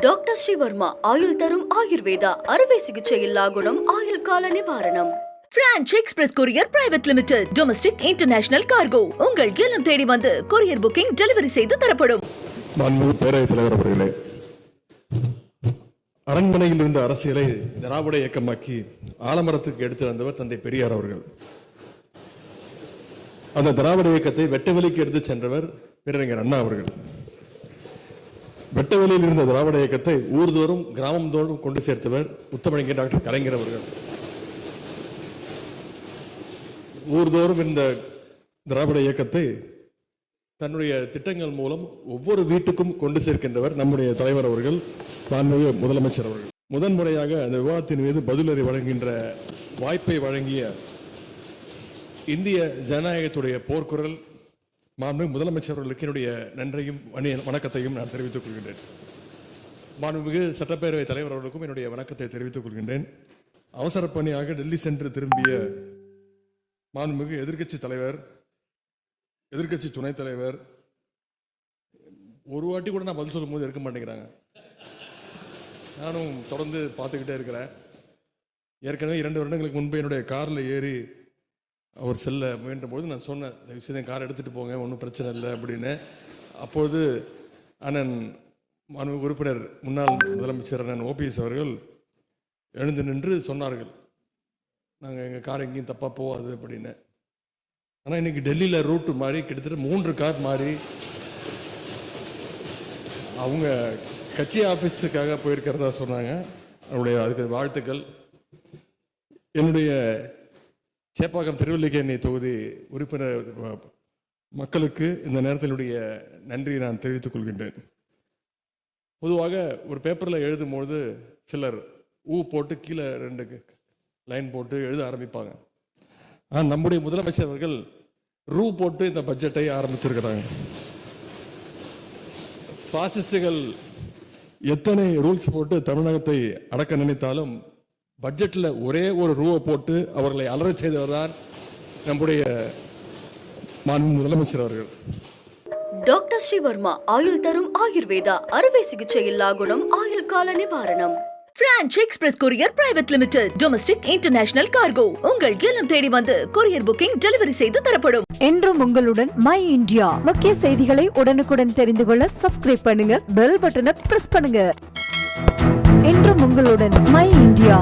Doctor Sreevarma ஆயுள் தரும் ஆயுர்வேதா அறுவை சிகிச்சை இல்லா குணம் ஆயுள் கால நிவாரணம். Branch express courier private limited domestic international cargo உங்கள் இல்லம் தேடி வந்து கொரியர் புக்கிங் டெலிவரி செய்து தரப்படும். மாண்புமிகு பேரவைத் தலைவர் அவர்களே அரண்மனையில் இருந்த அரசியலை திராவிட இயக்கமாக்கி ஆலமரத்துக்கு எடுத்து வந்தவர் தந்தை பெரியார் அவர்கள். அந்த திராவிட இயக்கத்தை வெட்டவெளிக்கு எடுத்து சென்றவர் பேரறிஞர் அண்ணா அவர்கள். வெட்டவெளியில் இருந்த திராவிட இயக்கத்தை ஊர்தோறும் கிராமம் தோறும் கொண்டு சேர்த்தவர் முத்தமிழங்க டாக்டர் கலைஞர் அவர்கள். ஊர்தோறும் இந்த திராவிட இயக்கத்தை தன்னுடைய திட்டங்கள் மூலம் ஒவ்வொரு வீட்டுக்கும் கொண்டு சேர்க்கின்றவர் நம்முடைய தலைவர் அவர்கள் மாண்புமிகு முதலமைச்சர் அவர்கள். முதன்முறையாக அந்த விவாதத்தின் மீது பதிலறி வழங்குகின்ற வாய்ப்பை வழங்கிய இந்திய ஜனநாயகத்துடைய போர்க்குரல் மாண்பு முதலமைச்சர் அவர்களுக்கு என்னுடைய நன்றியும் வணக்கத்தையும் நான் தெரிவித்துக் கொள்கின்றேன். மாண்புமிகு சட்டப்பேரவைத் தலைவர் அவர்களுக்கும் என்னுடைய வணக்கத்தை தெரிவித்துக் கொள்கின்றேன். அவசர பணியாக டெல்லி சென்று திரும்பிய மாண்புமிகு எதிர்க்கட்சி தலைவர் எதிர்க்கட்சி துணைத் தலைவர் ஒரு வாட்டி கூட நான் பதில் சொல்லும் இருக்க மாட்டேங்கிறாங்க. நானும் தொடர்ந்து பார்த்துக்கிட்டே இருக்கிறேன். ஏற்கனவே இரண்டு வருடங்களுக்கு முன்பு என்னுடைய காரில் ஏறி அவர் செல்ல முயன்ற நான் சொன்னேன் இந்த விஷயத்தை கார் எடுத்துகிட்டு போங்க ஒன்றும் பிரச்சனை இல்லை அப்படின்னு. அப்பொழுது அண்ணன் மாணவ உறுப்பினர் முன்னாள் முதலமைச்சர் அண்ணன் ஓபிஎஸ் அவர்கள் எழுந்து நின்று சொன்னார்கள் நாங்கள் எங்கள் கார் எங்கேயும் தப்பாக போகாது அப்படின்னு. ஆனால் இன்றைக்கி டெல்லியில் ரூட்டு மாறி கிட்டத்தட்ட மூன்று கார் மாறி அவங்க கட்சி ஆஃபீஸுக்காக போயிருக்கிறதா சொன்னாங்க. அவருடைய அதுக்கு வாழ்த்துக்கள். என்னுடைய சேப்பாக்கம் திருவல்லிக்கேணி தொகுதி உறுப்பினர் மக்களுக்கு இந்த நேரத்தினுடைய நன்றியை நான் தெரிவித்துக் கொள்கின்றேன். பொதுவாக ஒரு பேப்பரில் எழுதும்பொழுது சிலர் ஊ போட்டு கீழே ரெண்டு லைன் போட்டு எழுத ஆரம்பிப்பாங்க. ஆனால் நம்முடைய முதலமைச்சர் அவர்கள் ரூ போட்டு இந்த பட்ஜெட்டை ஆரம்பிச்சிருக்கிறாங்க. ஃபாசிஸ்டுகள் எத்தனை ரூல்ஸ் போட்டு தமிழகத்தை அடக்க நினைத்தாலும் பட்ஜெட்டில் ஒரே ஒரு ரூவை போட்டு அவர்களை அலறச் செய்தவர் தான் நம்முடைய மாண்பு முதலமைச்சர் அவர்கள். டாக்டர் ஸ்ரீவர்மா ஆயுள் தரும் ஆயுர்வேதா அறுவை சிகிச்சை இல்லா குணம் ஆயுள் கால நிவாரணம். Branch express courier private limited domestic international cargo உங்கள் இல்லம் தேடி வந்து கொரியர் புக்கிங் டெலிவரி செய்து தரப்படும். என்றும் உங்களுடன் மை இந்தியா முக்கிய செய்திகளை உடனுக்குடன் தெரிந்து கொள்ள சப்ஸ்கிரைப் பண்ணுங்க பெல் பட்டனை பிரஸ் பண்ணுங்க. என்றும் உங்களுடன் மை இந்தியா